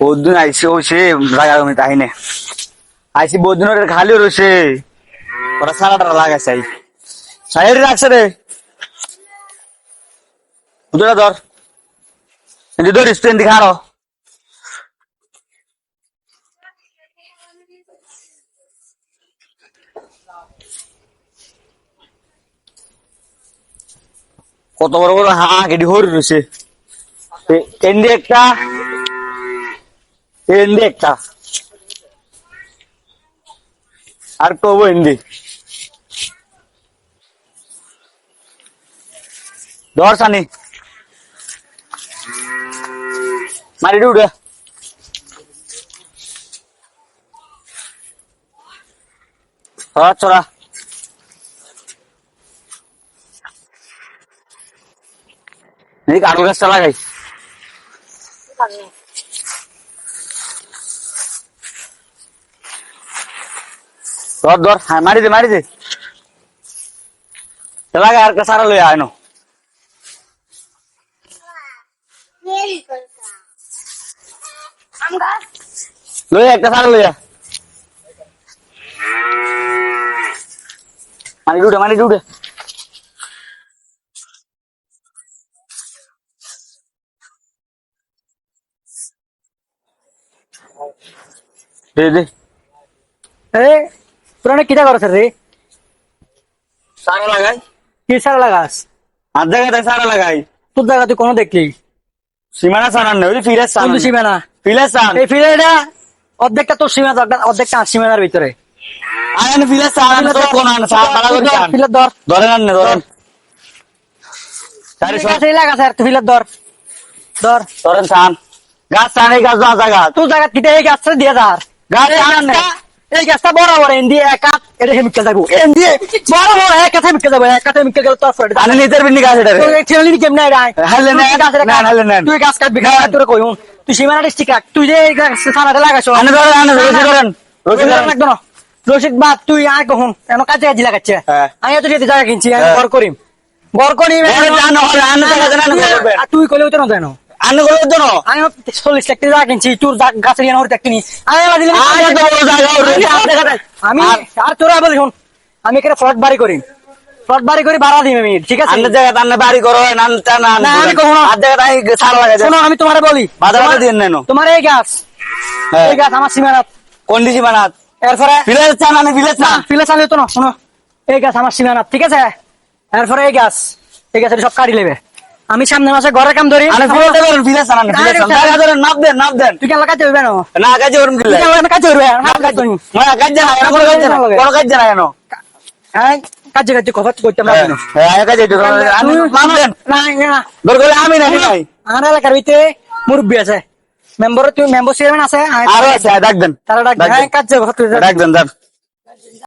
বহুদিন আইসি হয়েছে জায়গা জমি তাই নে আইসি ওর খালি রয়েছে ওরা সারাটা লাগাইছে আই। সাইড রাখছে রে। দুটা ধর। এদিকে ধর, স্ট্যান্ড দিকে হারো। কত বড় বড় হা কেটে হরি রয়েছে এন্ডি একটা এন্ডি একটা আর কবো এন্ডি ধর সানি মারি উঠে হ্যাঁ চড়া এই কারও গাছটা লাগাই ধর ধর হ্যাঁ মারি দে মারি দে। লাগা আর সারা লই আয় নো লই একটা সারা লইয়া। মারি উঠে মারি উঠে। রে। সারা লাগাই। কি সারা লাগাস? আর জায়গাতে সারা লাগাই। তোর জায়গা তুই কোনো দেখলি? সীমানা সারান নেই ওই ফিরে সান কোন সীমানা? ফিরে সান এই ফিরে অর্ধেকটা তোর সীমা অর্ধেকটা সীমানার ভিতরে। আয়ন ফিরে সান তো কোন আন পালা করে ধর। ধরেন আন ধরেন। সারি গাছ এই লাগা স্যার তুই ফিলে ধর। ধর। ধরেন সান গাছ সান এই গাছ দা জায়গা। তোর জায়গা কিটা এই গাছটা দিয়ে ধর সান গাছটা এই গাছটা বরাবর এন দিয়ে এক এটা হেমিকে যাব এন দিয়ে বরাবর এক হাত হেমিকে যাব এক হাত হেমিকে গেলে তোর বিনি গাছ এটা ঠেলি কেমনে হালে না, হালে না। তুই গাছ কাটবি না। তোর কই তুই সীমানা রাখ। তুই যে এই গাছ সানাটা লাগাইছ। আনে ধরেন আনে রশিদ বাদ তুই আর কখন? এমন কাজে কাজে লাগাচ্ছে। হ্যাঁ। আমি তো যেতে জায়গা কিনছি আমি হ্যাঁ। ঘর করিম। ঘর করিম তুই কইলেও তো না। দেন আমি চল্লিশ লাখ টাকা জায়গা কিনছি তোর গাছের ইয়ান হরিতে কিনি। আমি আরে তোরা বলি শোন আমি এখানে ফ্লট বাড়ি করি। ফ্লট বাড়ি করে ভাড়া দিই আমি ঠিক আছে? আন্না জায়গা আন্না বাড়ি করো নান না না, আমি করব আর জায়গা আই সারা লাগাই শোনো আমি তোমার বলি। তোমার- এই গাছ হ্যাঁ। এই গাছ আমার সীমানাত। কোন দিছি মানাত এরপরে চান ফিরে না চান। তো না শোনো। এই গাছ আমার সীমানাত ঠিক আছে? এরপরে এই গাছ এই গাছের সব কাটি নেবে। আমি সামনে মাসে ঘরের কাম ধরি। আনে ফিরে দেবেন ফিরে চান ফিরে চান আরে, ধরেন নাপ দেন নাপ দেন। তুই কেন লাগাতে হবে না? না কাজে ওরম তুই কেন লাগাতে কাজ না কাজ করি না কাজে না কোনো কাজে না কোনো কাজে না কেন? হ্যাঁ কাজে কাজে কথা করতে পারবি না। হ্যাঁ কাজে তো নাপ দেন। না না। দরকার আমি না নাই। আমার এলাকার ভিতরে মুরব্বী আছে। মেম্বার তুমি মেম্বার চেয়ারম্যান আছে আরও আছে ডাক দেন। তারা ডাক হ্যাঁ দেন। কাজ ডাক দেন ডাক